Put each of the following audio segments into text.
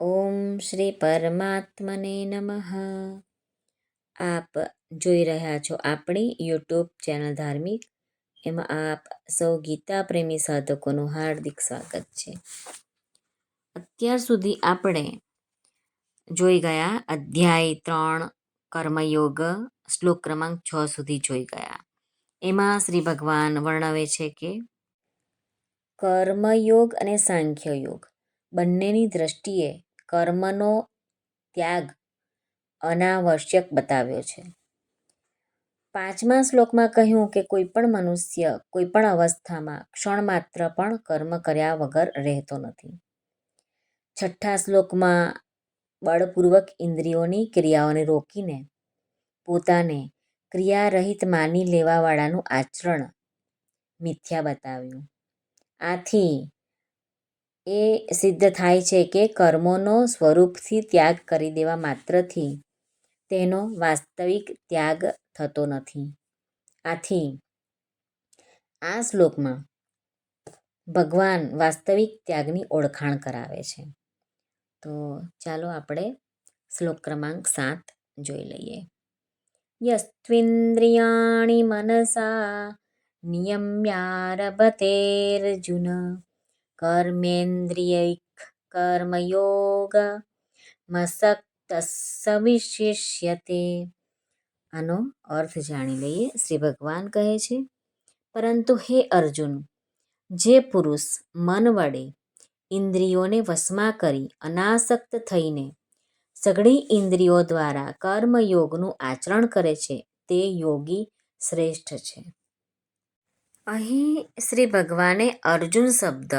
ઓમ શ્રી પરમાત્મને નમઃ આપ જોઈ રહ્યા છો આપણી યુટ્યુબ ચેનલ ધાર્મિક। એમાં આપ સૌ ગીતા પ્રેમી સાધકોનું હાર્દિક સ્વાગત છે। અત્યાર સુધી આપણે જોઈ ગયા અધ્યાય ત્રણ કર્મયોગ શ્લોક ક્રમાંક છ સુધી જોઈ ગયા। એમાં શ્રી ભગવાન વર્ણવે છે કે કર્મયોગ અને સાંખ્ય યોગ બંનેની દ્રષ્ટિએ કર્મનો ત્યાગ અનાવશ્યક બતાવ્યો છે. પાંચમા શ્લોકમાં કહ્યું કે કોઈ પણ મનુષ્ય કોઈ પણ અવસ્થામાં ક્ષણ માત્ર પણ કર્મ કર્યા વગર રહેતો નથી. છઠ્ઠા શ્લોકમાં બળપૂર્વક ઇન્દ્રિયોની ક્રિયાઓને રોકીને પોતાને ક્રિયારહિત માની લેવાવાળાનું આચરણ મિથ્યા બતાવ્યું. આથી એ સિદ્ધ થાય છે કે કર્મોનો સ્વરૂપથી ત્યાગ કરી દેવા માત્રથી તેનો વાસ્તવિક ત્યાગ થતો નથી. આથી આ શ્લોકમાં ભગવાન વાસ્તવિક ત્યાગની ઓળખાણ કરાવે છે. તો ચાલો આપણે શ્લોક ક્રમાંક સાત જોઈ લઈએ. યસ્ત્વિન્દ્રિયાણિ મનસા નિયમ્યારભતેર્જુન કર્મેન્દ્રિયૈક કર્મયોગ મસક્તસ્સ સવિશેષ્યતે આનો અર્થ જાણી લઈએ શ્રી ભગવાન કહે છે પરંતુ હે અર્જુન જે પુરુષ મન વડે ઇન્દ્રિયોને વશમાં કરી અનાસક્ત થઈને સઘળી ઇન્દ્રિયો દ્વારા કર્મયોગનું આચરણ કરે છે તે યોગી શ્રેષ્ઠ છે અહીં શ્રી ભગવાને અર્જુન શબ્દ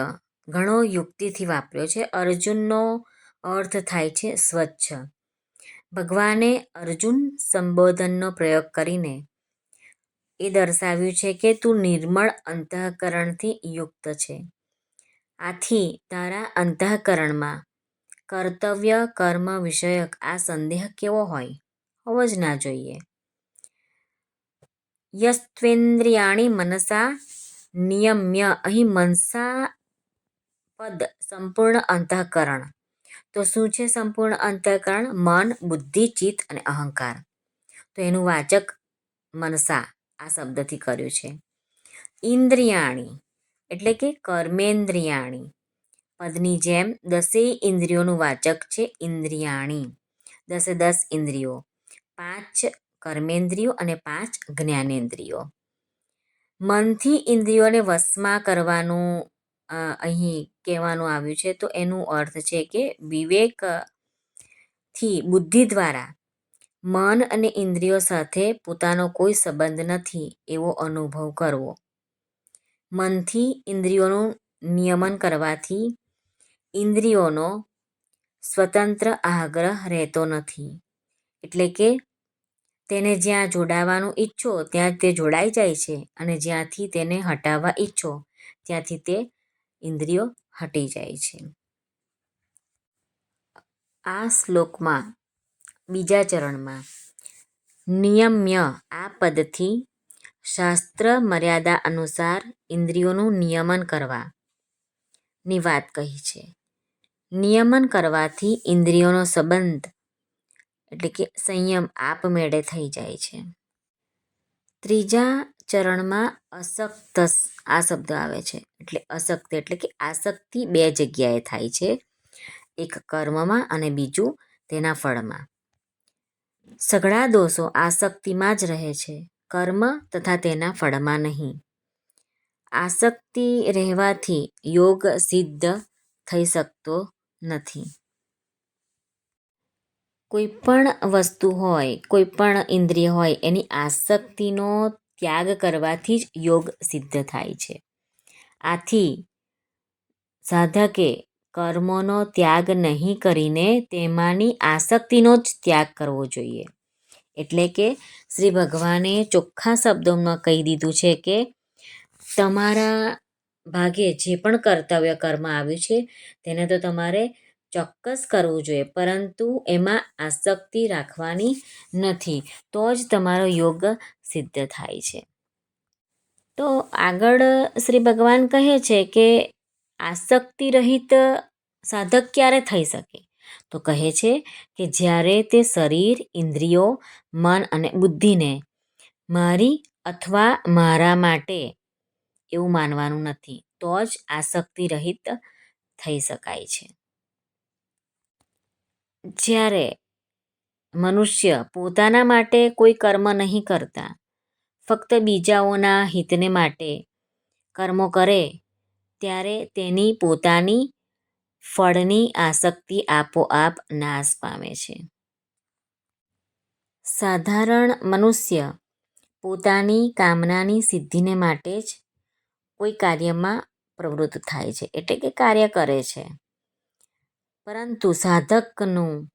ઘણો યુક્તિથી વાપર્યો છે. અર્જુનનો અર્થ થાય છે સ્વચ્છ. ભગવાને અર્જુન સંબોધનનો પ્રયોગ કરીને એ દર્શાવ્યું છે કે તું નિર્મળ અંતઃકરણથી યુક્ત છે. આથી તારા અંતઃકરણમાં કર્તવ્ય, કર્મ વિષયક આ સંદેહ કેવો હોય હોવો જ ના જોઈએ. યસ્ત્વેન્દ્રિયાણી મનસા નિયમ્ય અહીં મનસા પદ, સંપૂર્ણ અંતઃકરણ. તો શું છે સંપૂર્ણ અંતઃકરણ? મન, બુદ્ધિ, ચિત્ત અને અહંકાર. તો એનું વાચક મનસા આ શબ્દથી કર્યું છે. ઇન્દ્રિયાણી, એટલે કે કર્મેન્દ્રિયાણી. પદની જેમ દસેય ઇન્દ્રિયોનું વાચક છે ઇન્દ્રિયાણી. દસે દસ ઇન્દ્રિયો. પાંચ કર્મેન્દ્રિયો અને પાંચ જ્ઞાનેન્દ્રિયો. મનથી ઇન્દ્રિયોને વશમાં કરવાનું અહીં કહેવાનું આવ્યું છે, તો એનું અર્થ છે કે વિવેકથી બુદ્ધિ દ્વારા મન અને ઇન્દ્રિયો સાથે પોતાનો કોઈ સંબંધ નથી એવો અનુભવ કરવો. મનથી ઇન્દ્રિયોનું નિયમન કરવાથી ઇન્દ્રિયોનો સ્વતંત્ર આગ્રહ રહેતો નથી. એટલે કે તેને જ્યાં જોડાવાનું ઈચ્છો, ત્યાં તે જોડાઈ જાય છે અને જ્યાંથી તેને હટાવવા ઈચ્છો, ત્યાંથી તે ઇન્દ્રિયો હટી જાય છે. આ શ્લોકમાં બીજા ચરણમાં નિયમ્ય આ પદથી શાસ્ત્ર મર્યાદા અનુસાર ઇન્દ્રિયોનું નિયમન કરવાની વાત કહી છે. નિયમન કરવાથી ઇન્દ્રિયોનો સંબંધ એટલે કે સંયમ આપમેળે થઈ જાય છે. ત્રીજા ચરણમાં અશક્ત આ શબ્દ આવે છે. એટલે અશક્ત એટલે કે આસક્તિ બે જગ્યાએ થાય છે. એક કર્મમાં અને બીજું તેના ફળમાં. સઘળા દોષો આસક્તિમાં જ રહે છે. કર્મ તથા તેના ફળમાં નહીં. આસક્તિ રહેવાથી યોગ સિદ્ધ થઈ શકતો નથી. કોઈ પણ વસ્તુ હોય, કોઈ પણ ઇન્દ્રિય હોય, એની આસક્તિનો ત્યાગ કરવાથી જ યોગ સિદ્ધ થાય છે. આથી સાધકે કર્મોનો ત્યાગ નહીં કરીને તેમાંની આસક્તિનો જ ત્યાગ કરવો જોઈએ. એટલે કે શ્રી ભગવાને ચોખ્ખા શબ્દોમાં કહી દીધું છે કે તમારા ભાગે જે પણ કર્તવ્ય કર્મ આવ્યું છે, તેને તો તમારે ચોક્કસ કરવું જોઈએ, પરંતુ એમાં આસક્તિ રાખવાની નથી. તો જ તમારો યોગ સિદ્ધ થાય છે. તો આગળ શ્રી ભગવાન કહે છે કે, આસક્તિ રહિત સાધક ક્યારે થઈ શકે? તો કહે છે કે, જ્યારે તે શરીર, ઇન્દ્રિયો, મન અને બુદ્ધિને મારી અથવા મારા માટે એવું માનવાનું નથી, તો જ આસક્તિ રહિત થઈ શકાય છે. જ્યારે મનુષ્ય પોતાના માટે કોઈ કર્મ નહીં કરતા, ફક્ત બીજાઓના હિતને માટે કર્મો કરે, ત્યારે તેની પોતાની ફળની આસક્તિ આપોઆપ નાશ પામે છે. સાધારણ મનુષ્ય પોતાની કામનાની સિદ્ધિને માટે જ કોઈ કાર્યમાં પ્રવૃત્ત થાય છે, એટલે કે કાર્ય કરે છે. પરંતુ સાધકનું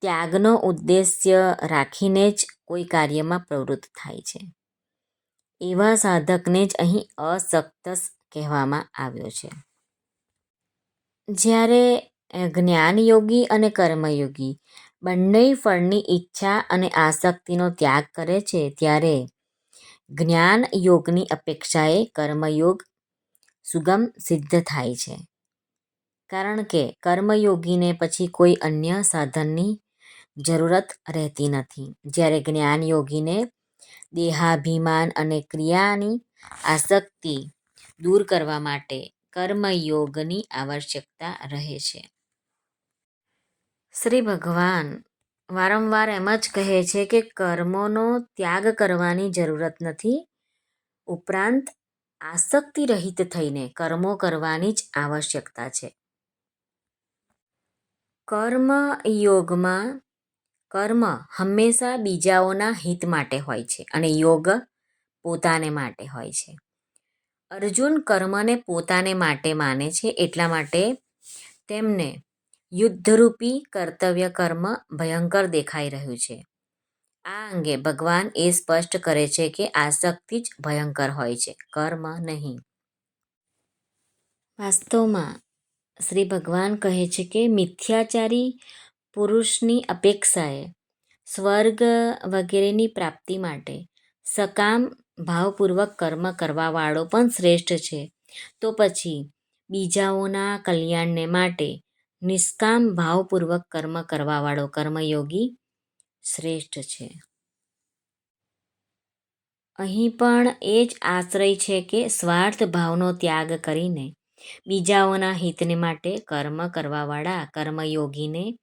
ત્યાગનો ઉદ્દેશ્ય રાખીને જ કોઈ કાર્યમાં પ્રવૃત્ત થાય છે. એવા સાધકને જ અહીં અસક્ત કહેવામાં આવ્યો છે. જ્યારે જ્ઞાનયોગી અને કર્મયોગી બંને ફળની ઈચ્છા અને આસક્તિનો ત્યાગ કરે છે, ત્યારે જ્ઞાન યોગની અપેક્ષાએ કર્મયોગ સુગમ સિદ્ધ થાય છે. કારણ કે કર્મયોગીને પછી કોઈ અન્ય સાધનની જરૂરત રહેતી નથી. જ્યારે જ્ઞાનયોગીને દેહાભિમાન અને ક્રિયાની આસક્તિ દૂર કરવા માટે કર્મયોગની આવશ્યકતા રહે છે. શ્રી ભગવાન વારંવાર એમ જ કહે છે કે કર્મોનો ત્યાગ કરવાની જરૂરત નથી. ઉપરાંત આસક્તિ રહિત થઈને કર્મો કરવાની જ આવશ્યકતા છે. કર્મયોગમાં કર્મ હંમેશા બીજાઓના હિત માટે હોય છે અને યોગ પોતાને માટે હોય છે. અર્જુન કર્મને પોતાને માટે માને છે એટલા માટે તેમને યુદ્ધરૂપી કર્તવ્ય કર્મ ભયંકર દેખાઈ રહ્યું છે. આ અંગે ભગવાન એ સ્પષ્ટ કરે છે કે આસક્તિ જ ભયંકર હોય છે, કર્મ નહીં. વાસ્તવમાં શ્રી ભગવાન કહે છે કે મિથ્યાચારી પુરુષની અપેક્ષાએ સ્વર્ગ વગેરેની પ્રાપ્તિ માટે સકામ ભાવપૂર્વક કર્મ કરવાવાળો પણ શ્રેષ્ઠ છે. તો પછી બીજાઓના કલ્યાણને માટે નિષ્કામ ભાવપૂર્વક કર્મ કરવાવાળો કર્મયોગી શ્રેષ્ઠ છે. અહીં પણ એ જ આશ્રય છે કે સ્વાર્થ ભાવનો ત્યાગ કરીને બીજાઓના હિતને માટે કર્મ કરવાવાળા કર્મયોગીને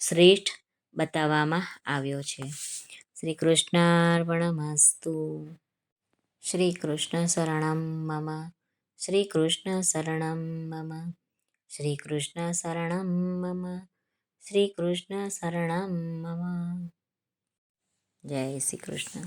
શ્રેષ્ઠ બતાવવામાં આવ્યો છે. શ્રી કૃષ્ણાર્પણમસ્તુ. શ્રી કૃષ્ણ શરણમ મમ. શ્રી કૃષ્ણ શરણમ મમ. શ્રી કૃષ્ણ શરણમ મમ. શ્રી કૃષ્ણ શરણમ મમ. જય શ્રી કૃષ્ણ.